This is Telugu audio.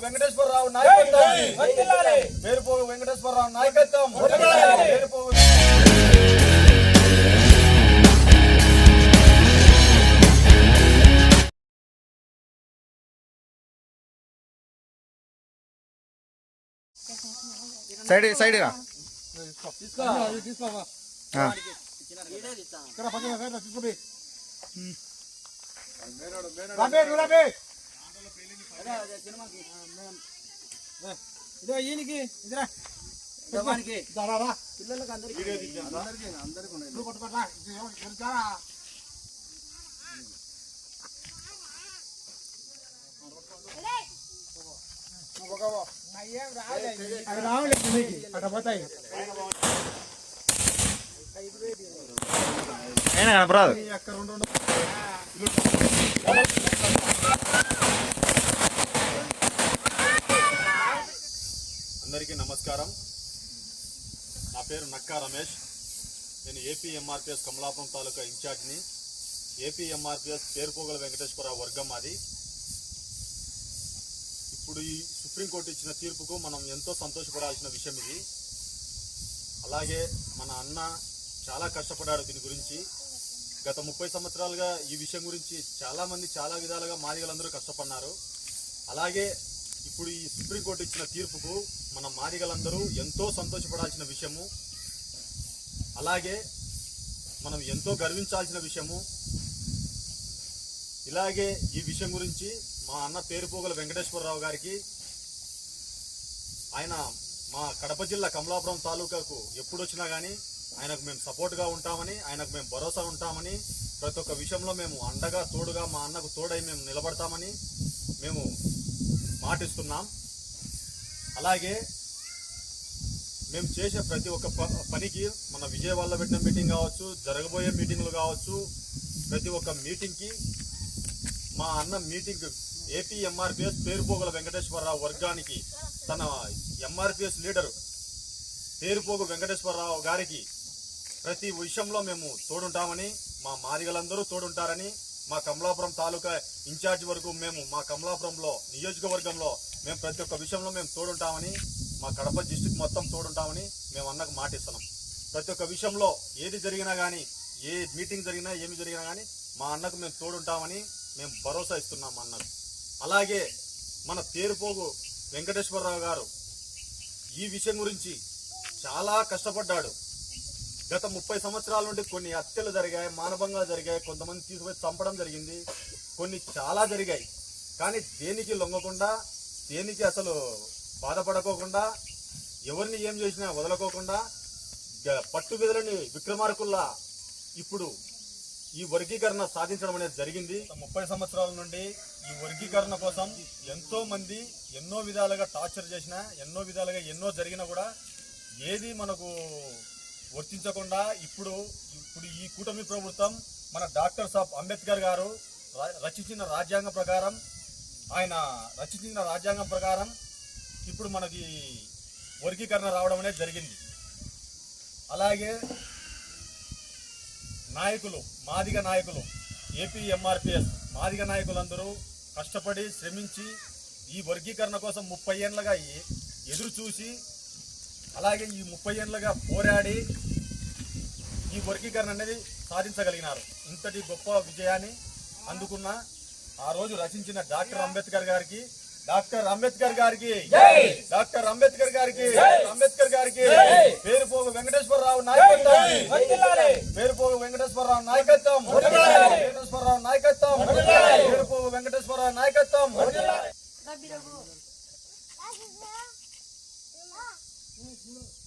వెంకటేశ్వరరావు నాయకత్వం. పేరుపోగు వెంకటేశ్వరరావు నాయకత్వం. పేరుపోగు సైడ్ సైడ్ రా. ఆ. ఇదో ఈయనకి ఇదిరా. పిల్లలకి అందరికీ అందరికీ ఉన్నాయి. అవి రావులే కిందకి. అక్కడ పోతాయి. అయినా కనపరాదు అక్కడ రెండు రెండు అందరికీ నమస్కారం నా పేరు నక్కా రమేష్. నేను ఏపీ ఎంఆర్పిఎస్ కమలాపురం తాలూకా ఇన్ఛార్జ్ని. ఏపీ ఎంఆర్పిఎస్ పేరుపోగల వెంకటేశ్వర వర్గం అది ఇప్పుడు ఈ సుప్రీంకోర్టు ఇచ్చిన తీర్పుకు మనం ఎంతో సంతోషపడాల్సిన విషయం ఇది. అలాగే మన అన్న చాలా కష్టపడ్డాడు దీని గురించి. గత ముప్పై సంవత్సరాలుగా ఈ విషయం గురించి చాలామంది చాలా విధాలుగా మాదిగలందరూ కష్టపడినారు. అలాగే ఇప్పుడు ఈ సుప్రీంకోర్టు ఇచ్చిన తీర్పుకు మన మాదిగలందరూ ఎంతో సంతోషపడాల్సిన విషయము. అలాగే మనం ఎంతో గర్వించాల్సిన విషయము. ఇలాగే ఈ విషయం గురించి మా అన్న పేరుపోగల వెంకటేశ్వరరావు గారికి ఆయన మా కడప జిల్లా కమలాపురం తాలూకాకు ఎప్పుడు వచ్చినా కానీ ఆయనకు మేము సపోర్ట్గా ఉంటామని ఆయనకు మేము భరోసా ఉంటామని ప్రతి ఒక్క విషయంలో మేము అండగా తోడుగా మా అన్నకు తోడై మేము నిలబడతామని మేము మాటిస్తున్నాం. అలాగే మేము చేసే ప్రతి ఒక్క ప- పనికి మన విజయవాడలో పెట్టిన మీటింగ్ కావచ్చు జరగబోయే మీటింగ్లు కావచ్చు ప్రతి ఒక్క మీటింగ్కి మా అన్న meeting AP MRPS Perupogula Venkateswararao వర్గానికి తన ఎంఆర్పిఎస్ లీడర్ పేరుపోగు వెంకటేశ్వరరావు గారికి ప్రతి విషయంలో మేము తోడుంటామని మా మాదిగలందరూ తోడుంటారని మా కమలాపురం తాలూకా ఇన్ఛార్జ్ వరకు మేము మా కమలాపురంలో నియోజకవర్గంలో మేము ప్రతి ఒక్క విషయంలో మేము తోడుంటామని మా కడప డిస్టిక్ మొత్తం తోడుంటామని మేము అన్నకు మాటిస్తున్నాం ప్రతి ఒక్క విషయంలో ఏది జరిగినా కానీ ఏ మీటింగ్ జరిగినా ఏమి జరిగినా కానీ మా అన్నకు మేము తోడుంటామని మేము భరోసా ఇస్తున్నాం అన్నకు. అలాగే మన తేరుపోగు వెంకటేశ్వరరావు గారు ఈ విషయం గురించి చాలా కష్టపడ్డాడు. గత ముప్పై సంవత్సరాల నుండి కొన్ని హత్యలు జరిగాయి మానభంగాలు జరిగాయి కొంతమంది తీసుకుపోయి చంపడం జరిగింది. కొన్ని చాలా జరిగాయి. కానీ దేనికి లొంగకుండా దేనికి అసలు బాధపడకోకుండా ఎవరిని ఏం చేసినా వదలకోకుండా గ- పట్టు విధులని విక్రమార్కుల్లా ఇప్పుడు ఈ వర్గీకరణ సాధించడం అనేది జరిగింది. ముప్పై సంవత్సరాల నుండి ఈ వర్గీకరణ కోసం ఎంతో మంది ఎన్నో విధాలుగా టార్చర్ చేసినా ఎన్నో విధాలుగా ఎన్నో జరిగినా కూడా ఏది మనకు వర్తించకుండా ఇప్పుడు ఇప్పుడు ఈ కూటమి ప్రభుత్వం మన డాక్టర్ సాబ్ అంబేద్కర్ గారు ర- రచించిన రాజ్యాంగం ప్రకారం ఆయన రచించిన రాజ్యాంగం ప్రకారం ఇప్పుడు మనకి వర్గీకరణ రావడం అనేది జరిగింది. అలాగే నాయకులు మాదిగ నాయకులు ఏపీ ఎంఆర్పిఎస్ మాదిగ నాయకులందరూ కష్టపడి శ్రమించి ఈ వర్గీకరణ కోసం ముప్పై ఏళ్ళగా ఎదురు చూసి అలాగే ఈ ముప్పై ఏళ్ళగా పోరాడి ఈ వర్గీకరణ అనేది సాధించగలిగినారు. ఇంతటి గొప్ప విజయాన్ని అందుకున్న ఆ రోజు రచించిన డాక్టర్ అంబేద్కర్ గారికి డాక్టర్ అంబేద్కర్ గారికి డాక్టర్ అంబేద్కర్ గారికి అంబేద్కర్ గారికి పేరుపోగు వెంకటేశ్వరరావు నాయకత్వం. పేరుపోగు వెంకటేశ్వరరావు నాయకత్వం. వెంకటేశ్వరరావు నాయకత్వం. పేరుపోగు వెంకటేశ్వరరావు నాయకత్వం. Nice look.